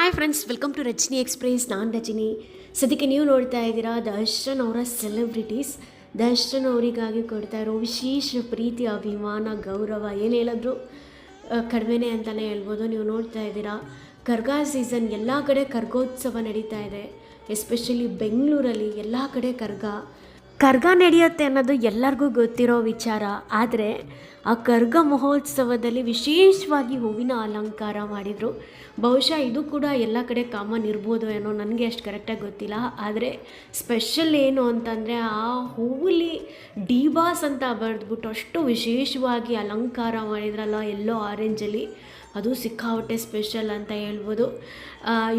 Hi friends welcome to Rajani express ನಾನು ರಜಿನಿ. ಸದ್ಯಕ್ಕೆ ನೀವು ನೋಡ್ತಾ ಇದ್ದೀರಾ ದರ್ಶನ್ ಅವರ ಸೆಲೆಬ್ರಿಟೀಸ್ ದರ್ಶನ್ ಅವರಿಗಾಗಿ ಕೊಡ್ತಾ ಇರೋ ವಿಶೇಷ ಪ್ರೀತಿ, ಅಭಿಮಾನ, ಗೌರವ ಏನು ಹೇಳಿದ್ರು? ಕಡಿಮೆನೆ ಅಂತಲೇ ಹೇಳ್ಬೋದು. ನೀವು ನೋಡ್ತಾ ಇದ್ದೀರಾ? ಕರ್ಗಾ ಸೀಸನ್ ಎಲ್ಲ ಕಡೆ ಕರ್ಗೋತ್ಸವ ನಡೀತಾ ಇದೆ. ಎಸ್ಪೆಷಲಿ ಬೆಂಗಳೂರಲ್ಲಿ ಎಲ್ಲ ಕಡೆ ಕರ್ಗ. ಕರ್ಗ ನಡೆಯುತ್ತೆ ಅನ್ನೋದು ಎಲ್ಲರಿಗೂ ಗೊತ್ತಿರೋ ವಿಚಾರ. ಆದರೆ ಆ ಕರ್ಗ ಮಹೋತ್ಸವದಲ್ಲಿ ವಿಶೇಷವಾಗಿ ಹೂವಿನ ಅಲಂಕಾರ ಮಾಡಿದರು. ಬಹುಶಃ ಇದು ಕೂಡ ಎಲ್ಲ ಕಡೆ ಕಾಮನ್ ಇರ್ಬೋದು ಏನೋ ನನಗೆ ಅಷ್ಟು ಕರೆಕ್ಟಾಗಿ ಗೊತ್ತಿಲ್ಲ. ಆದರೆ ಸ್ಪೆಷಲ್ ಏನು ಅಂತಂದರೆ ಆ ಹೂವಲ್ಲಿ ಡಿಬಾಸ್ ಅಂತ ಬರೆದ್ಬಿಟ್ಟು ಅಷ್ಟು ವಿಶೇಷವಾಗಿ ಅಲಂಕಾರ ಮಾಡಿದ್ರಲ್ಲ ಎಲ್ಲೋ ಆರೆಂಜಲ್ಲಿ ಅದು ಸಿಕ್ಕಾಪಟ್ಟೆ ಸ್ಪೆಷಲ್ ಅಂತ ಹೇಳ್ಬೋದು.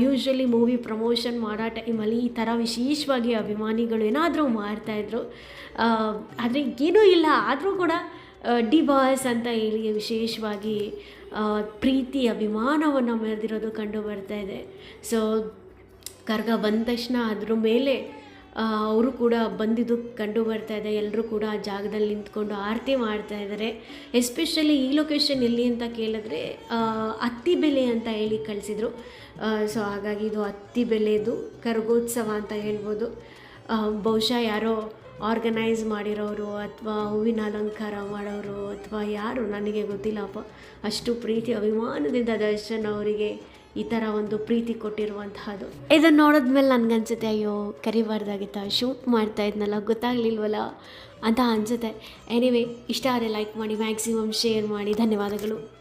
ಯೂಶ್ವಲಿ ಮೂವಿ ಪ್ರಮೋಷನ್ ಮಾಡೋ ಟೈಮಲ್ಲಿ ಈ ಥರ ವಿಶೇಷವಾಗಿ ಅಭಿಮಾನಿಗಳು ಏನಾದರೂ ಮಾಡ್ತಾಯಿದ್ರು ಆದರೆ ಏನೂ ಇಲ್ಲ. ಆದರೂ ಕೂಡ ಡಿ ಬಾಯ್ಸ್ ಅಂತ ಹೇಳಿ ವಿಶೇಷವಾಗಿ ಪ್ರೀತಿ, ಅಭಿಮಾನವನ್ನು ಮೆರೆದಿರೋದು ಕಂಡು ಬರ್ತಾ ಇದೆ. ಸೊ ಕರ್ಗ ಬಂದ ತಕ್ಷಣ ಅದ್ರ ಮೇಲೆ ಅವರು ಕೂಡ ಬಂದಿದ್ದು ಕಂಡು ಬರ್ತಾ ಇದೆ. ಎಲ್ಲರೂ ಕೂಡ ಆ ಜಾಗದಲ್ಲಿ ನಿಂತ್ಕೊಂಡು ಆರತಿ ಮಾಡ್ತಾ ಇದ್ದಾರೆ. ಎಸ್ಪೆಷಲಿ ಈ ಲೊಕೇಶನ್ ಎಲ್ಲಿ ಅಂತ ಕೇಳಿದ್ರೆ ಅತ್ತಿ ಬೆಲೆ ಅಂತ ಹೇಳಿ ಕಳಿಸಿದರು. ಸೊ ಹಾಗಾಗಿ ಇದು ಅತ್ತಿ ಬೆಲೆದು ಕರಗೋತ್ಸವ ಅಂತ ಹೇಳ್ಬೋದು. ಬಹುಶಃ ಯಾರೋ ಆರ್ಗನೈಸ್ ಮಾಡಿರೋರು ಅಥವಾ ಹೂವಿನ ಅಲಂಕಾರ ಮಾಡೋರು ಅಥವಾ ಯಾರು, ನನಗೆ ಗೊತ್ತಿಲ್ಲಪ್ಪ ಅಷ್ಟು ಪ್ರೀತಿ, ಅಭಿಮಾನದಿಂದ ದರ್ಶನ್ ಅವರಿಗೆ ಈ ಥರ ಒಂದು ಪ್ರೀತಿ ಕೊಟ್ಟಿರುವಂತಹದ್ದು. ಇದನ್ನು ನೋಡಿದ್ಮೇಲೆ ನನಗನ್ಸುತ್ತೆ, ಅಯ್ಯೋ, ಕರಿಬಾರ್ದಾಗಿತ್ತ ಶೂಟ್ ಮಾಡ್ತಾ ಇದ್ನಲ್ಲ, ಗೊತ್ತಾಗ್ಲಿಲ್ವಲ್ಲ ಅಂತ ಅನಿಸುತ್ತೆ. ಎನಿವೇ ಇಷ್ಟ ಆದರೆ ಲೈಕ್ ಮಾಡಿ ಮ್ಯಾಕ್ಸಿಮಮ್ ಶೇರ್ ಮಾಡಿ, ಧನ್ಯವಾದಗಳು.